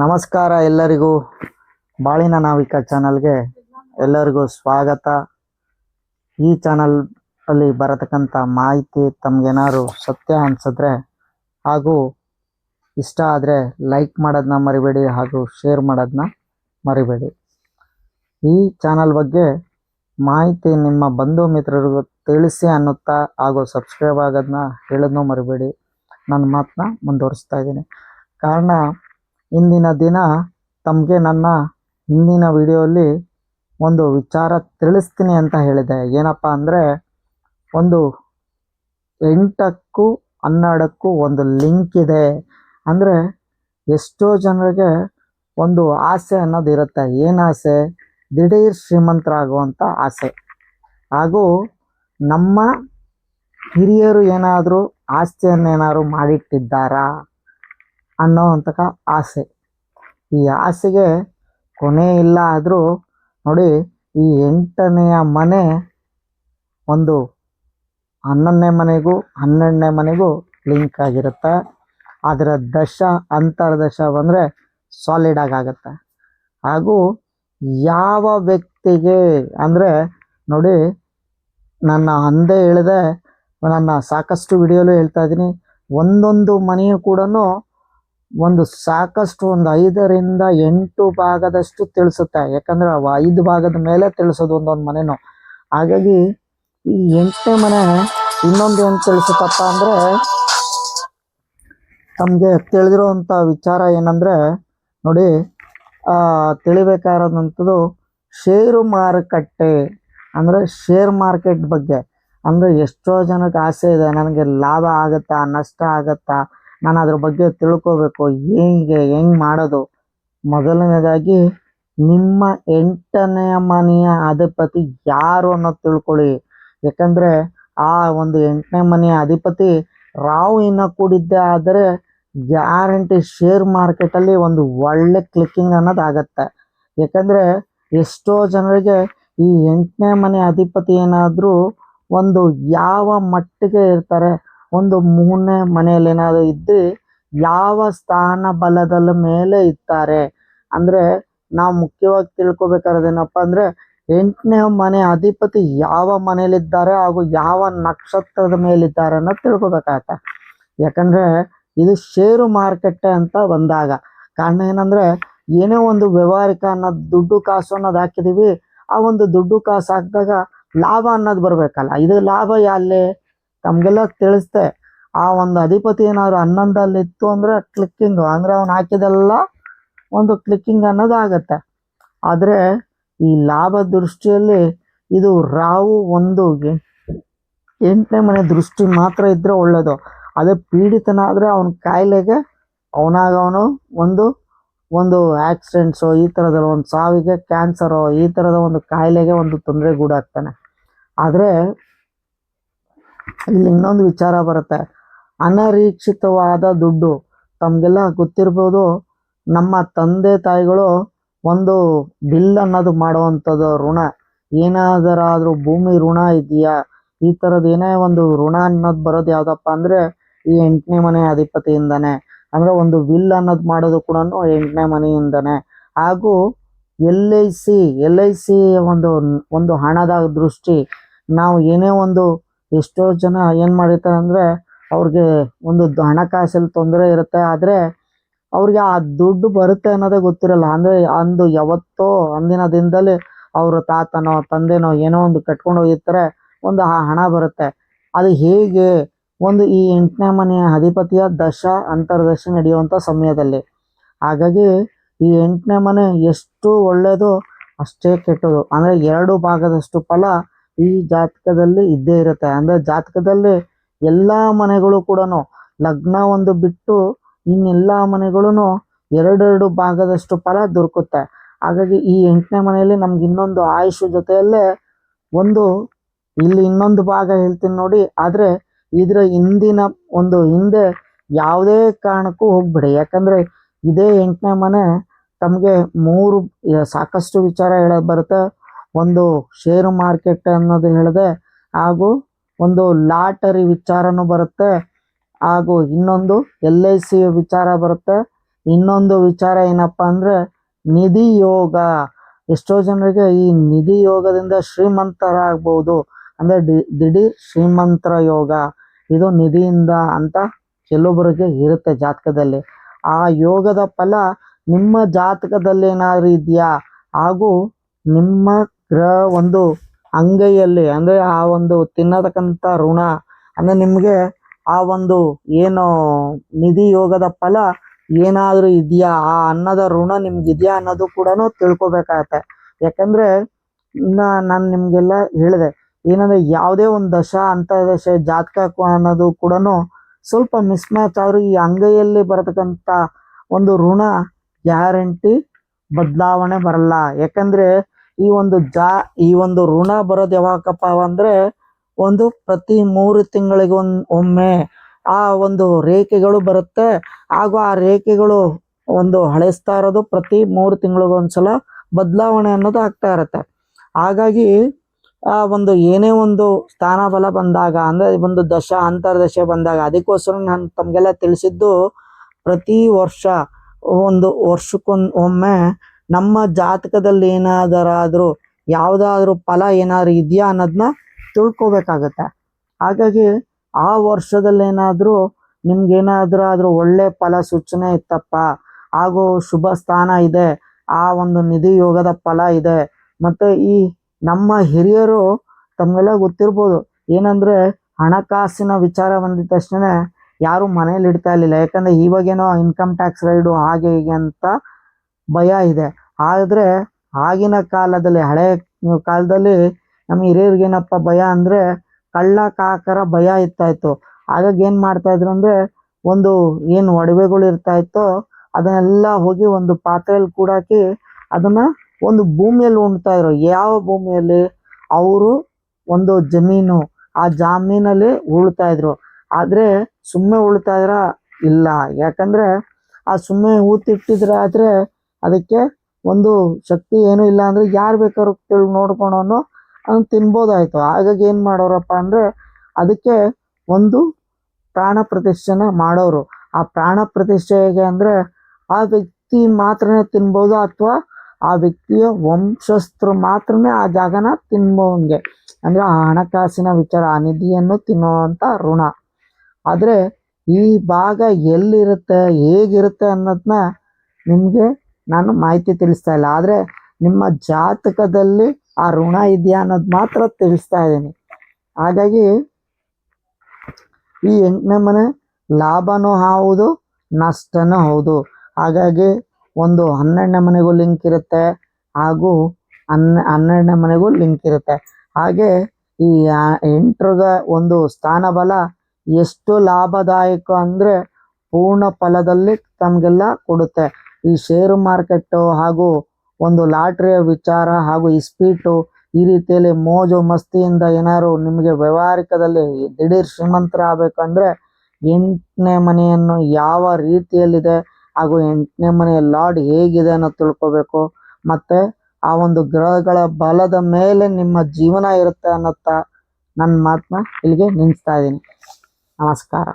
ನಮಸ್ಕಾರ ಎಲ್ಲರಿಗೂ. ಬಾಳಿನ ನಾವಿಕ ಚಾನಲ್ಗೆ ಎಲ್ಲರಿಗೂ ಸ್ವಾಗತ. ಈ ಚಾನಲ್ ಅಲ್ಲಿ ಬರತಕ್ಕಂಥ ಮಾಹಿತಿ ತಮ್ಗೇನಾದ್ರು ಸತ್ಯ ಅನ್ಸಿದ್ರೆ ಹಾಗೂ ಇಷ್ಟ ಆದರೆ ಲೈಕ್ ಮಾಡೋದನ್ನ ಮರಿಬೇಡಿ ಹಾಗೂ ಶೇರ್ ಮಾಡೋದನ್ನ ಮರಿಬೇಡಿ. ಈ ಚಾನಲ್ ಬಗ್ಗೆ ಮಾಹಿತಿ ನಿಮ್ಮ ಬಂಧು ಮಿತ್ರರಿಗೂ ತಿಳಿಸಿ ಅನ್ನುತ್ತಾ ಹಾಗೂ ಸಬ್ಸ್ಕ್ರೈಬ್ ಆಗೋದನ್ನ ಹೇಳೋದನ್ನೂ ಮರಿಬೇಡಿ. ನನ್ನ ಮಾತನ್ನ ಮುಂದುವರಿಸ್ತಾ ಇದ್ದೀನಿ. ಕಾರಣ ಇಂದಿನ ದಿನ ತಮಗೆ ನನ್ನ ಹಿಂದಿನ ವಿಡಿಯೋಲಿ ಒಂದು ವಿಚಾರ ತಿಳಿಸ್ತೀನಿ ಅಂತ ಹೇಳಿದೆ. ಏನಪ್ಪ ಅಂದರೆ, ಒಂದು ಎಂಟಕ್ಕೂ ಹನ್ನೆರಡಕ್ಕೂ ಒಂದು ಲಿಂಕ್ ಇದೆ. ಅಂದರೆ, ಎಷ್ಟೋ ಜನರಿಗೆ ಒಂದು ಆಸೆ ಅನ್ನೋದು ಇರುತ್ತೆ. ಏನು ಆಸೆ? ದಿಢೀರ್ ಶ್ರೀಮಂತರಾಗುವಂಥ ಆಸೆ. ಹಾಗೂ ನಮ್ಮ ಹಿರಿಯರು ಏನಾದರೂ ಆಸ್ತಿಯನ್ನೇನಾದ್ರು ಮಾಡಿಟ್ಟಿದ್ದಾರಾ? ಅನ್ನೋವಂತಕ ಆಸೆ. ಈ ಆಸೆಗೆ ಕೊನೆ ಇಲ್ಲ ಆದರೂ ನೋಡಿ ಈ ಎಂಟನೆಯ ಮನೆ ಒಂದು ಹನ್ನೊಂದನೇ ಮನೆಗೂ ಹನ್ನೆರಡನೇ ಮನೆಗೂ ಲಿಂಕ್ ಆಗಿರುತ್ತೆ. ಅದರ ದಶ ಅಂತರ್ದಶ ಬಂದರೆ ಸಾಲಿಡ್ ಆಗುತ್ತೆ. ಹಾಗೂ ಯಾವ ವ್ಯಕ್ತಿಗೆ ಅಂದರೆ ನೋಡಿ ನನ್ನ ಅಂದೆ ಹೇಳಿದೆ, ನನ್ನ ಸಾಕಷ್ಟು ವಿಡಿಯೋಲು ಹೇಳ್ತಾ ಇದ್ದೀನಿ, ಒಂದೊಂದು ಮನೆಯು ಕೂಡ ಒಂದು ಸಾಕಷ್ಟು ಒಂದು ಐದರಿಂದ ಎಂಟು ಭಾಗದಷ್ಟು ತಿಳಿಸುತ್ತೆ. ಯಾಕಂದ್ರೆ ಅವು ಐದು ಭಾಗದ ಮೇಲೆ ತಿಳಿಸೋದು ಒಂದೊಂದು ಮನೆನೂ. ಹಾಗಾಗಿ ಈ ಎಂಟನೇ ಮನೆ ಇನ್ನೊಂದು ಏನು ತಿಳಿಸುತ್ತಪ್ಪ ಅಂದರೆ ತಮಗೆ ತಿಳಿದಿರುವಂಥ ವಿಚಾರ ಏನಂದರೆ, ನೋಡಿ ತಿಳಿಬೇಕಾದಂಥದ್ದು ಷೇರು ಮಾರುಕಟ್ಟೆ ಅಂದರೆ ಶೇರ್ ಮಾರ್ಕೆಟ್ ಬಗ್ಗೆ. ಅಂದರೆ ಎಷ್ಟೋ ಜನಕ್ಕೆ ಆಸೆ ಇದೆ, ನನಗೆ ಲಾಭ ಆಗುತ್ತಾ, ನಷ್ಟ ಆಗುತ್ತಾ? ನಾನು ಅದ್ರ ಬಗ್ಗೆ ತಿಳ್ಕೋಬೇಕು. ಹೇಗೆ ಹೆಂಗೆ ಮಾಡೋದು? ಮೊದಲನೇದಾಗಿ ನಿಮ್ಮ ಎಂಟನೆಯ ಮನೆಯ ಅಧಿಪತಿ ಯಾರು ಅನ್ನೋದು ತಿಳ್ಕೊಳ್ಳಿ. ಯಾಕಂದರೆ ಆ ಒಂದು ಎಂಟನೇ ಮನೆಯ ಅಧಿಪತಿ ರಾವ್ ಇನ್ನ ಕೂಡಿದ್ದೆ ಆದರೆ ಗ್ಯಾರಂಟಿ ಶೇರ್ ಮಾರ್ಕೆಟಲ್ಲಿ ಒಂದು ಒಳ್ಳೆ ಕ್ಲಿಕ್ಕಿಂಗ್ ಅನ್ನೋದು ಆಗತ್ತೆ. ಯಾಕಂದರೆ ಎಷ್ಟೋ ಜನರಿಗೆ ಈ ಎಂಟನೇ ಮನೆ ಅಧಿಪತಿ ಏನಾದರೂ ಒಂದು ಯಾವ ಮಟ್ಟಿಗೆ ಇರ್ತಾರೆ ಒಂದು ಮೂರನೇ ಮನೆಯಲ್ಲಿ ಏನಾದ್ರು ಇದ್ದು ಯಾವ ಸ್ಥಾನ ಬಲದಲ್ಲ ಮೇಲೆ ಇರ್ತಾರೆ. ಅಂದ್ರೆ ನಾವು ಮುಖ್ಯವಾಗಿ ತಿಳ್ಕೊಬೇಕಾದ್ರೇನಪ್ಪ ಅಂದ್ರೆ ಎಂಟನೇ ಮನೆ ಅಧಿಪತಿ ಯಾವ ಮನೆಯಲ್ಲಿದ್ದಾರೆ ಹಾಗೂ ಯಾವ ನಕ್ಷತ್ರದ ಮೇಲಿದ್ದಾರೆ ಅನ್ನೋದು ತಿಳ್ಕೊಬೇಕಾಗತ್ತೆ. ಯಾಕಂದ್ರೆ ಇದು ಷೇರು ಮಾರುಕಟ್ಟೆ ಅಂತ ಬಂದಾಗ. ಕಾರಣ ಏನಂದ್ರೆ ಏನೇ ಒಂದು ವ್ಯವಹಾರಿಕ ಅನ್ನೋದು ದುಡ್ಡು ಕಾಸು ಅನ್ನೋದು ಹಾಕಿದೀವಿ, ಆ ಒಂದು ದುಡ್ಡು ಕಾಸು ಹಾಕಿದಾಗ ಲಾಭ ಅನ್ನೋದು ಬರಬೇಕಲ್ಲ. ಇದು ಲಾಭ ಅಲ್ಲಿ ತಮಗೆಲ್ಲ ತಿಳಿಸ್ತೆ ಆ ಒಂದು ಅಧಿಪತಿ ಏನಾದ್ರು ಹನ್ನೊಂದಲ್ಲಿ ಇತ್ತು ಅಂದರೆ ಕ್ಲಿಕ್ಕಿಂಗು ಅಂದರೆ ಅವ್ನು ಹಾಕಿದೆಲ್ಲ ಒಂದು ಕ್ಲಿಕ್ಕಿಂಗ್ ಅನ್ನೋದು ಆಗತ್ತೆ. ಆದರೆ ಈ ಲಾಭ ದೃಷ್ಟಿಯಲ್ಲಿ ಇದು ರಾವು ಒಂದು ಎಂಟನೇ ಮನೆ ದೃಷ್ಟಿ ಮಾತ್ರ ಇದ್ರೆ ಒಳ್ಳೇದು. ಅದೇ ಪೀಡಿತನಾದರೆ ಅವನ ಕಾಯಿಲೆಗೆ ಅವನಾಗ ಅವನು ಒಂದು ಒಂದು ಆಕ್ಸಿಡೆಂಟ್ಸು ಈ ಥರದ ಒಂದು ಸಾವಿಗೆ ಕ್ಯಾನ್ಸರು ಈ ಥರದ ಒಂದು ಕಾಯಿಲೆಗೆ ಒಂದು ತೊಂದರೆ ಗೂಡಾಗ್ತಾನೆ. ಆದರೆ ಇಲ್ಲಿ ಇನ್ನೊಂದು ವಿಚಾರ ಬರುತ್ತೆ. ಅನರೀಕ್ಷಿತವಾದ ದುಡ್ಡು ತಮಗೆಲ್ಲ ಗೊತ್ತಿರ್ಬೋದು. ನಮ್ಮ ತಂದೆ ತಾಯಿಗಳು ಒಂದು ಬಿಲ್ ಅನ್ನೋದು ಮಾಡುವಂಥದ್ದು ಋಣ. ಏನಾದರಾದರೂ ಭೂಮಿ ಋಣ ಇದೆಯಾ? ಈ ಥರದ್ದು ಏನೇ ಒಂದು ಋಣ ಅನ್ನೋದು ಬರೋದು ಯಾವುದಪ್ಪ ಅಂದರೆ ಈ ಎಂಟನೇ ಮನೆ ಅಧಿಪತಿಯಿಂದನೇ. ಅಂದರೆ ಒಂದು ವಿಲ್ ಅನ್ನೋದು ಮಾಡೋದು ಕೂಡ ಎಂಟನೇ ಮನೆಯಿಂದನೇ. ಹಾಗೂ L I C, L I C ಒಂದು ಒಂದು ಹಣದ ದೃಷ್ಟಿ. ನಾವು ಏನೇ ಒಂದು ಎಷ್ಟೋ ಜನ ಏನು ಮಾಡಿರ್ತಾರೆ ಅಂದ್ರೆ ಅವ್ರಿಗೆ ಒಂದು ಹಣಕಾಸಲ್ಲಿ ತೊಂದರೆ ಇರುತ್ತೆ, ಆದರೆ ಅವ್ರಿಗೆ ಆ ದುಡ್ಡು ಬರುತ್ತೆ ಅನ್ನೋದೇ ಗೊತ್ತಿರಲ್ಲ. ಅಂದರೆ ಅಂದು ಯಾವತ್ತೋ ಅಂದಿನ ದಿನದಲ್ಲಿ ಅವ್ರ ತಾತನೋ, ತಂದೆನೋ ಏನೋ ಒಂದು ಕಟ್ಕೊಂಡು ಹೋಗಿರ್ತಾರೆ, ಒಂದು ಆ ಹಣ ಬರುತ್ತೆ. ಅದು ಹೇಗೆ ಒಂದು ಈ ಎಂಟನೇ ಮನೆಯ ಅಧಿಪತಿಯ ದಶ ಅಂತರ್ದಶ ನಡೆಯುವಂಥ ಸಮಯದಲ್ಲಿ. ಹಾಗಾಗಿ ಈ ಎಂಟನೇ ಮನೆ ಎಷ್ಟು ಒಳ್ಳೆಯದು ಅಷ್ಟೇ ಕೆಟ್ಟದು ಅಂದರೆ ಎರಡು ಭಾಗದಷ್ಟು ಫಲ ಈ ಜಾತಕದಲ್ಲಿ ಇದ್ದೇ ಇರುತ್ತೆ. ಅಂದರೆ ಜಾತಕದಲ್ಲಿ ಎಲ್ಲ ಮನೆಗಳು ಕೂಡ ಲಗ್ನ ಒಂದು ಬಿಟ್ಟು ಇನ್ನೆಲ್ಲ ಮನೆಗಳೂ ಎರಡೆರಡು ಭಾಗದಷ್ಟು ಫಲ ದೊರಕುತ್ತೆ. ಹಾಗಾಗಿ ಈ ಎಂಟನೇ ಮನೆಯಲ್ಲಿ ನಮ್ಗೆ ಇನ್ನೊಂದು ಆಯುಷು ಜೊತೆಯಲ್ಲೇ ಒಂದು ಇಲ್ಲಿ ಇನ್ನೊಂದು ಭಾಗ ಹೇಳ್ತೀನಿ ನೋಡಿ. ಆದರೆ ಇದರ ಹಿಂದಿನ ಒಂದು ಹಿಂದೆ ಯಾವುದೇ ಕಾರಣಕ್ಕೂ ಹೋಗ್ಬೇಡಿ. ಯಾಕಂದರೆ ಇದೇ ಎಂಟನೇ ಮನೆ ತಮಗೆ ಮೂರು, ಸಾಕಷ್ಟು ವಿಚಾರ ಹೇಳೋದು ಬರುತ್ತೆ. ಒಂದು ಷೇರು ಮಾರ್ಕೆಟ್ ಅನ್ನೋದು ಹೇಳಿದೆ. ಹಾಗೂ ಒಂದು ಲಾಟರಿ ವಿಚಾರನೂ ಬರುತ್ತೆ. ಹಾಗೂ ಇನ್ನೊಂದು ಎಲ್ ಐ ಸಿ ವಿಚಾರ ಬರುತ್ತೆ. ಇನ್ನೊಂದು ವಿಚಾರ ಏನಪ್ಪ ಅಂದ್ರೆ ನಿಧಿ ಯೋಗ. ಎಷ್ಟೋ ಜನರಿಗೆ ಈ ನಿಧಿ ಯೋಗದಿಂದ ಶ್ರೀಮಂತರಾಗ್ಬೋದು. ಅಂದ್ರೆ ಡಿ ದಿಢೀರ್ ಶ್ರೀಮಂತರ ಯೋಗ. ಇದು ನಿಧಿಯಿಂದ ಅಂತ ಕೆಲವೊಬ್ಬರಿಗೆ ಇರುತ್ತೆ ಜಾತಕದಲ್ಲಿ. ಆ ಯೋಗದ ಫಲ ನಿಮ್ಮ ಜಾತಕದಲ್ಲಿ ಏನಾದ್ರು ಇದೆಯಾ? ಹಾಗೂ ನಿಮ್ಮ ಗ್ರಹ ಒಂದು ಅಂಗೈಯಲ್ಲಿ, ಅಂದ್ರೆ ಆ ಒಂದು ತಿನ್ನತಕ್ಕಂಥ ಋಣ, ಅಂದ್ರೆ ನಿಮಗೆ ಆ ಒಂದು ಏನು ನಿಧಿ ಯೋಗದ ಫಲ ಏನಾದರೂ ಇದೆಯಾ? ಆ ಅನ್ನದ ಋಣ ನಿಮ್ಗಿದೆಯಾ ಅನ್ನೋದು ಕೂಡ ತಿಳ್ಕೊಬೇಕಾಗತ್ತೆ. ಯಾಕಂದ್ರೆ ನಾನು ನಿಮಗೆಲ್ಲ ಹೇಳಿದೆ, ಏನಂದ್ರೆ ಯಾವುದೇ ಒಂದು ದಶ ಅಂತ ದಶ ಜಾತಕ ಅನ್ನೋದು ಕೂಡ ಸ್ವಲ್ಪ ಮಿಸ್ ಮ್ಯಾಚ್ ಆದ್ರೂ ಈ ಅಂಗೈಯಲ್ಲಿ ಬರತಕ್ಕಂಥ ಒಂದು ಋಣ ಗ್ಯಾರಂಟಿ ಬದಲಾವಣೆ ಬರಲ್ಲ. ಯಾಕಂದ್ರೆ ಈ ಒಂದು ಜಾ, ಈ ಒಂದು ಋಣ ಬರೋದು ಯಾವಾಗಪ್ಪ ಅಂದ್ರೆ ಒಂದು ಪ್ರತಿ ಮೂರು ತಿಂಗಳಿಗೆ ಒಂದ್ ಒಮ್ಮೆ ಆ ಒಂದು ರೇಖೆಗಳು ಬರುತ್ತೆ. ಹಾಗೂ ಆ ರೇಖೆಗಳು ಒಂದು ಹಳೆಸ್ತಾ ಇರೋದು ಪ್ರತಿ ಮೂರು ತಿಂಗಳಿಗೊಂದ್ಸಲ ಬದಲಾವಣೆ ಅನ್ನೋದು ಆಗ್ತಾ ಇರುತ್ತೆ. ಹಾಗಾಗಿ ಆ ಒಂದು ಏನೇ ಒಂದು ಸ್ಥಾನ ಬಲ ಬಂದಾಗ ಅಂದ್ರೆ ಒಂದು ದಶ, ಅಂತರ್ದಶ ಬಂದಾಗ ಅದಕ್ಕೋಸ್ಕರ ನಾನು ತಮಗೆಲ್ಲ ತಿಳಿಸಿದ್ದು ಪ್ರತಿ ವರ್ಷ ಒಂದು ವರ್ಷಕ್ಕೊಂದು ಒಮ್ಮೆ ನಮ್ಮ ಜಾತಕದಲ್ಲಿ ಏನಾದರಾದ್ರೂ, ಯಾವುದಾದ್ರೂ ಫಲ ಏನಾದ್ರು ಇದೆಯಾ ಅನ್ನೋದನ್ನ ತಿಳ್ಕೊಬೇಕಾಗತ್ತೆ. ಹಾಗಾಗಿ ಆ ವರ್ಷದಲ್ಲಿ ಏನಾದರೂ ನಿಮ್ಗೇನಾದ್ರೂ ಆದ್ರೂ ಒಳ್ಳೆ ಫಲ ಸೂಚನೆ ಇತ್ತಪ್ಪ ಹಾಗೂ ಶುಭ ಸ್ಥಾನ ಇದೆ, ಆ ಒಂದು ನಿಧಿ ಯೋಗದ ಫಲ ಇದೆ, ಮತ್ತೆ ಈ ನಮ್ಮ ಹಿರಿಯರು ತಮಗೆಲ್ಲ ಗೊತ್ತಿರ್ಬೋದು. ಏನಂದ್ರೆ ಹಣಕಾಸಿನ ವಿಚಾರ ಬಂದಿದ ತಕ್ಷಣ ಯಾರು ಮನೇಲಿ ಇಡ್ತಾ ಇರಲಿಲ್ಲ. ಯಾಕಂದ್ರೆ ಇವಾಗೇನೋ ಇನ್ಕಮ್ ಟ್ಯಾಕ್ಸ್ ರೈಡು ಹಾಗೆ ಹೀಗೆ ಅಂತ ಭಯ ಇದೆ. ಆದ್ರೆ ಆಗಿನ ಕಾಲದಲ್ಲಿ, ಹಳೆ ಕಾಲದಲ್ಲಿ ನಮ್ಮ ಹಿರಿಯರಿಗೇನಪ್ಪ ಭಯ ಅಂದ್ರೆ ಕಳ್ಳ ಕಾಕರ ಭಯ ಇರ್ತಾ ಇತ್ತು. ಹಾಗಾಗಿ ಏನ್ ಮಾಡ್ತಾ ಇದ್ರು ಅಂದ್ರೆ ಒಂದು ಏನು ಒಡವೆಗಳು ಇರ್ತಾ ಇತ್ತೋ ಅದನ್ನೆಲ್ಲ ಹೋಗಿ ಒಂದು ಪಾತ್ರೆಯಲ್ಲಿ ಕೂಡಾಕಿ ಅದನ್ನ ಒಂದು ಭೂಮಿಯಲ್ಲಿ ಉಣ್ತಾಯಿದ್ರು ಯಾವ ಭೂಮಿಯಲ್ಲಿ? ಅವರು ಒಂದು ಜಮೀನು, ಆ ಜಮೀನಲ್ಲಿ ಉಳ್ತಾ ಆದರೆ ಸುಮ್ಮನೆ ಉಳ್ತಾ ಇದ್ರ ಇಲ್ಲ. ಯಾಕಂದ್ರೆ ಆ ಸುಮ್ಮನೆ ಊತಿಟ್ಟಿದ್ರೆ ಆದ್ರೆ ಅದಕ್ಕೆ ಒಂದು ಶಕ್ತಿ ಏನೂ ಇಲ್ಲ ಅಂದ್ರೆ ಯಾರು ಬೇಕಾದ್ರೂ ತಿಳ್ ನೋಡ್ಕೊಳೋನು ಅವ್ನು ತಿನ್ಬೋದಾಯಿತು. ಹಾಗಾಗಿ ಏನು ಮಾಡೋರಪ್ಪ ಅಂದ್ರೆ ಅದಕ್ಕೆ ಒಂದು ಪ್ರಾಣ ಪ್ರತಿಷ್ಠೆನ ಮಾಡೋರು. ಆ ಪ್ರಾಣ ಪ್ರತಿಷ್ಠೆ ಹೇಗೆ ಅಂದ್ರೆ ಆ ವ್ಯಕ್ತಿ ಮಾತ್ರನೇ ತಿನ್ಬೋದು ಅಥವಾ ಆ ವ್ಯಕ್ತಿಯ ವಂಶಸ್ಥರು ಮಾತ್ರನೇ ಆ ಜಾಗನ ತಿನ್ಬೋಂಗೆ. ಅಂದ್ರೆ ಆ ಹಣಕಾಸಿನ ವಿಚಾರ, ಆ ನಿಧಿಯನ್ನು ತಿನ್ನುವಂತ ಋಣ. ಆದರೆ ಈ ಭಾಗ ಎಲ್ಲಿರುತ್ತೆ, ಹೇಗಿರುತ್ತೆ ಅನ್ನೋದನ್ನ ನಿಮ್ಗೆ ನಾನು ಮಾಹಿತಿ ತಿಳಿಸ್ತಾ ಇಲ್ಲ. ಆದ್ರೆ ನಿಮ್ಮ ಜಾತಕದಲ್ಲಿ ಆ ಋಣ ಇದೆಯಾ ಅನ್ನೋದು ಮಾತ್ರ ತಿಳಿಸ್ತಾ ಇದ್ದೀನಿ. ಹಾಗಾಗಿ ಈ ಎಂಟನೇ ಮನೆ ಲಾಭನೂ ಹೌದು, ನಷ್ಟನೂ ಹೌದು. ಹಾಗಾಗಿ ಒಂದು ಹನ್ನೆರಡನೇ ಮನೆಗೂ ಲಿಂಕ್ ಇರುತ್ತೆ ಹಾಗೂ ಹನ್ನ, ಹನ್ನೆರಡನೇ ಮನೆಗೂ ಲಿಂಕ್ ಇರುತ್ತೆ. ಹಾಗೆ ಈ ಎಂಟ್ರಗ ಒಂದು ಸ್ಥಾನ ಬಲ ಎಷ್ಟು ಲಾಭದಾಯಕ ಅಂದ್ರೆ ಪೂರ್ಣ ಫಲದಲ್ಲಿ ತಮಗೆಲ್ಲ ಕೊಡುತ್ತೆ. ಈ ಷೇರು ಮಾರ್ಕೆಟ್ ಹಾಗೂ ಒಂದು ಲಾಟ್ರಿಯ ವಿಚಾರ ಹಾಗೂ ಇಸ್ಪೀಟು ಈ ರೀತಿಯಲ್ಲಿ ಮೋಜು ಮಸ್ತಿಯಿಂದ ಏನಾದ್ರು ನಿಮಗೆ ವ್ಯವಹಾರಿಕದಲ್ಲಿ ದಿಢೀರ್ ಶ್ರೀಮಂತರ ಆಗ್ಬೇಕಂದ್ರೆ ಎಂಟನೇ ಮನೆಯನ್ನು ಯಾವ ರೀತಿಯಲ್ಲಿದೆ ಹಾಗೂ ಎಂಟನೇ ಮನೆಯ ಲಾಡ್ ಹೇಗಿದೆ ಅನ್ನೋ ತಿಳ್ಕೋಬೇಕು. ಮತ್ತೆ ಆ ಒಂದು ಗ್ರಹಗಳ ಬಲದ ಮೇಲೆ ನಿಮ್ಮ ಜೀವನ ಇರುತ್ತೆ ಅನ್ನೋತ್ತ ನನ್ನ ಮಾತನ್ನ ಇಲ್ಲಿಗೆ ನಿಲ್ಲಿಸ್ತಾ ಇದ್ದೀನಿ. ನಮಸ್ಕಾರ.